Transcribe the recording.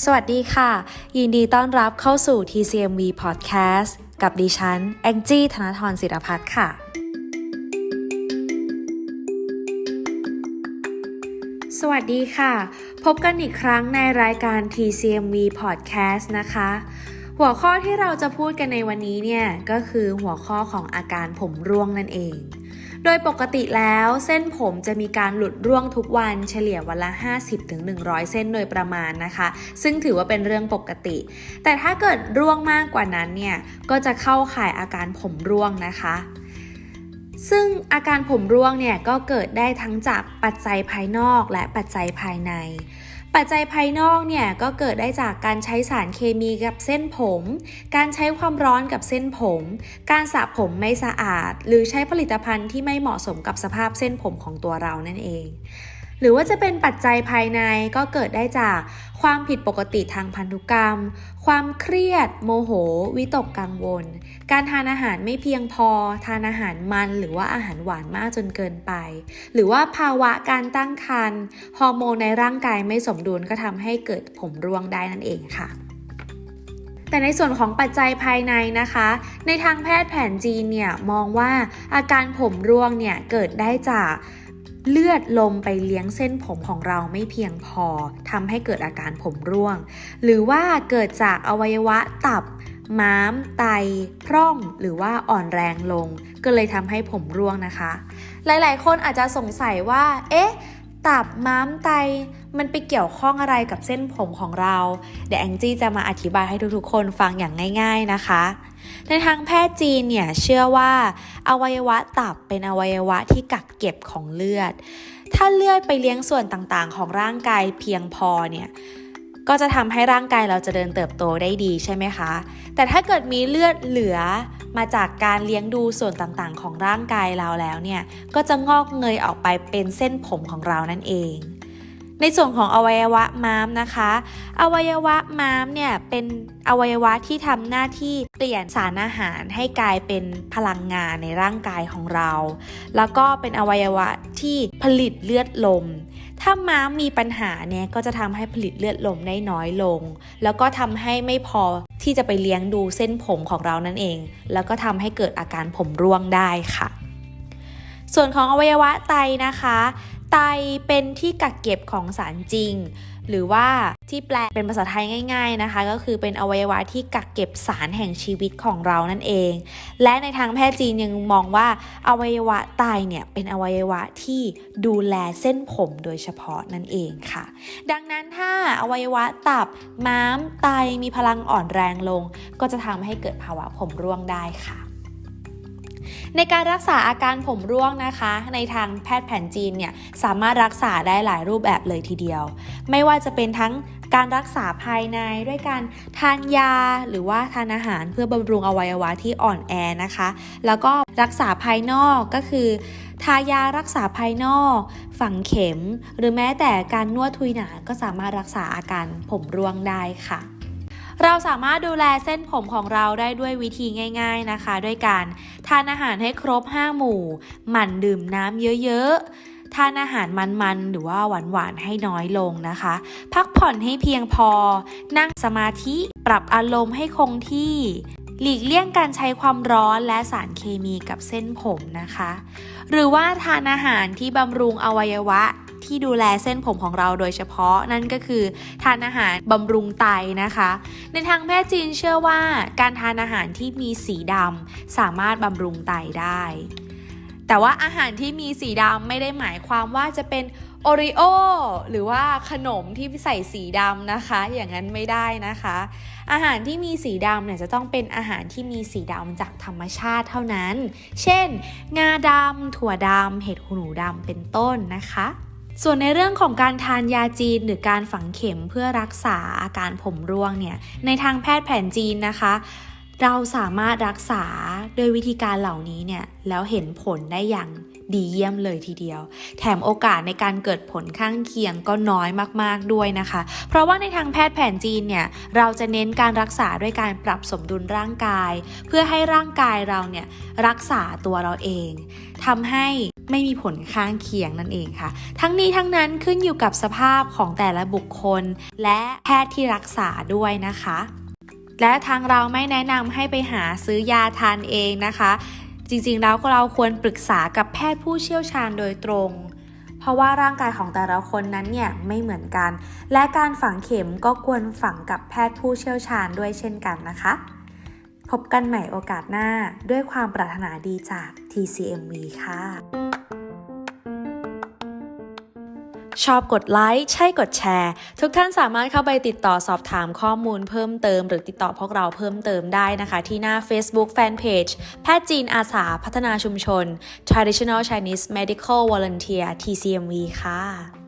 สวัสดีค่ะ ยินดีต้อนรับเข้าสู่ TCMV Podcast กับดิฉัน แองจี้ธนทรศิรพัฒน์ค่ะ สวัสดีค่ะ พบกันอีกครั้งในรายการ TCMV Podcast นะคะ หัวข้อที่เราจะพูดกันในวันนี้เนี่ยก็คือหัวข้อของอาการผมร่วงนั่นเอง โดยปกติแล้วเส้นผมจะมีการหลุดร่วงทุกวันเฉลี่ยวันละ 50-100 เส้นโดยประมาณนะคะ ซึ่งถือว่าเป็นเรื่องปกติ แต่ถ้าเกิดร่วงมากกว่านั้นเนี่ยก็จะเข้าข่ายอาการผมร่วงนะคะซึ่งอาการผมร่วงเนี่ยก็เกิดได้ทั้งจากปัจจัยภายนอกและปัจจัยภายใน ปัจจัยภายนอกเนี่ยก็เกิดได้จากการใช้สารเคมีกับเส้นผม การใช้ความร้อนกับเส้นผม การสระผมไม่สะอาด หรือใช้ผลิตภัณฑ์ที่ไม่เหมาะสมกับสภาพเส้นผมของตัวเรานั่นเอง หรือว่าจะเป็นปัจจัยภายในก็เกิดได้จากความผิดปกติทางพันธุกรรม ความเครียด โมโห วิตกกังวล การทานอาหารไม่เพียงพอ ทานอาหารมันหรือว่าอาหารหวานมากจนเกินไป หรือว่าภาวะการตั้งครรภ์ฮอร์โมนในร่างกายไม่สมดุลก็ทำให้เกิดผมร่วงได้นั่นเองค่ะแต่ในส่วนของปัจจัยภายในนะคะ ในทางแพทย์แผนจีนเนี่ยมองว่าอาการผมร่วงเนี่ยเกิดได้จาก เลือดลมไปเลี้ยงเส้นผมของเราไม่เพียงพอทำให้เกิดอาการผมร่วง หรือว่าเกิดจากอวัยวะตับ ม้าม ไต พร่องหรือว่าอ่อนแรงลง ก็เลยทำให้ผมร่วงนะคะ หลายๆ คนอาจจะสงสัยว่า เอ๊ะตับม้ามไตมันไปเกี่ยวข้องอะไรกับเส้นผมของเรา เดี๋ยวแองจี้จะมาอธิบายให้ทุกๆคนฟังอย่างง่าย ๆนะคะ ในทางแพทย์จีนเนี่ยเชื่อว่า อวัยวะตับเป็นอวัยวะที่กักเก็บของเลือด ถ้าเลือดไปเลี้ยงส่วนต่างๆ ของร่างกายเพียงพอเนี่ยก็จะทำให้ร่างกายเราจะเจริญเติบโตได้ดีใช่ไหมคะ แต่ถ้าเกิดมีเลือดเหลือมาจากการเลี้ยงดูส่วนต่างๆ ของร่างกายเราแล้วเนี่ย ก็จะงอกเงยออกไปเป็นเส้นผมของเรานั่นเอง ในส่วนของอวัยวะม้ามนะคะ อวัยวะม้ามเนี่ยเป็นอวัยวะที่ทำหน้าที่เปลี่ยนสารอาหารให้กลายเป็นพลังงานในร่างกายของเรา แล้วก็เป็นอวัยวะที่ผลิตเลือดลม ถ้าม้ามมีปัญหาเนี่ยก็จะทำให้ผลิตเลือดลมได้น้อยลง แล้วก็ทำให้ไม่พอที่จะไปเลี้ยงดูเส้นผมของเรานั่นเอง แล้วก็ทำให้เกิดอาการผมร่วงได้ค่ะส่วนของอวัยวะไตนะคะ ไตเป็นที่กักเก็บของสารจริง หรือว่าที่แปลเป็นภาษาไทยง่าย ๆนะคะ ก็คือเป็นอวัยวะที่กักเก็บสารแห่งชีวิตของเรานั่นเอง และในทางแพทย์จีนยังมองว่าอวัยวะไตเนี่ยเป็นอวัยวะที่ดูแลเส้นผมโดยเฉพาะนั่นเองค่ะ ดังนั้นถ้าอวัยวะตับม้ามไตมีพลังอ่อนแรงลง ก็จะทำให้เกิดภาวะผมร่วงได้ค่ะ ในการรักษาอาการผมร่วงนะคะ ในทางแพทย์แผนจีนเนี่ยสามารถรักษาได้หลายรูปแบบเลยทีเดียว ไม่ว่าจะเป็นทั้งการรักษาภายในด้วยการทานยาหรือว่าทานอาหารเพื่อบำรุงอวัยวะที่อ่อนแอนะคะ แล้วก็รักษาภายนอกก็คือ ทายารักษาภายนอก ฝังเข็ม หรือแม้แต่การนวดทุยหนาก็สามารถรักษาอาการผมร่วงได้ค่ะ เราสามารถดูแลเส้นผมของเราได้ด้วยวิธีง่าย ๆนะคะ ด้วยการทานอาหารให้ครบ 5 หมู่ หมั่นดื่มน้ำเยอะๆ ทานอาหารมันๆ หรือว่าหวานๆ ให้น้อยลงนะคะ พักผ่อนให้เพียงพอ นั่งสมาธิปรับอารมณ์ให้คงที่ หลีกเลี่ยงการใช้ความร้อนและสารเคมีกับเส้นผมนะคะ หรือว่าทานอาหารที่บำรุงอวัยวะ ที่ดูแลเส้นผมของเราโดยเฉพาะนั่นก็คือทานอาหารบำรุงไตนะคะ ในทางแพทย์จีนเชื่อว่า การทานอาหารที่มีสีดำสามารถบำรุงไตได้ แต่ว่าอาหารที่มีสีดำไม่ได้หมายความว่าจะเป็นโอริโอหรือว่าขนมที่ใส่สีดำนะคะ อย่างนั้นไม่ได้นะคะ อาหารที่มีสีดำเนี่ยจะต้องเป็นอาหารที่มีสีดำจากธรรมชาติเท่านั้น เช่น งาดำถั่วดำเห็ดหูหนูดำเป็นต้นนะคะ ส่วนในเรื่องของการทานยาจีนหรือการฝังเข็มเพื่อรักษาอาการผมร่วงเนี่ยในทางแพทย์แผนจีนนะคะ เราสามารถรักษาด้วยวิธีการเหล่านี้เนี่ยแล้วเห็นผลได้อย่างดีเยี่ยมเลยทีเดียว แถมโอกาสในการเกิดผลข้างเคียงก็น้อยมากๆด้วยนะคะ เพราะว่าในทางแพทย์แผนจีนเนี่ยเราจะเน้นการรักษาด้วยการปรับสมดุลร่างกาย เพื่อให้ร่างกายเราเนี่ยรักษาตัวเราเองทำให้ไม่มีผลข้างเคียงนั่นเองค่ะ ทั้งนี้ทั้งนั้นขึ้นอยู่กับสภาพของแต่ละบุคคล และแพทย์ที่รักษาด้วยนะคะ และทางเราไม่แนะนำให้ไปหาซื้อยาทานเองนะคะ จริงๆแล้วเราควรปรึกษากับแพทย์ผู้เชี่ยวชาญโดยตรง เพราะว่าร่างกายของแต่ละคนนั้นเนี่ยไม่เหมือนกัน และการฝังเข็มก็ควรฝังกับแพทย์ผู้เชี่ยวชาญด้วยเช่นกันนะคะ พบกันใหม่โอกาสหน้าด้วยความปรารถนาดีจาก TCMV ค่ะ ชอบกดไลค์ใช่กดแชร์ ทุกท่านสามารถเข้าไปติดต่อสอบถามข้อมูลเพิ่มเติม หรือติดต่อพวกเราเพิ่มเติมได้นะคะ ที่หน้า Facebook Fanpage แพทย์จีนอาสาพัฒนาชุมชน Traditional Chinese Medical Volunteer TCMV ค่ะ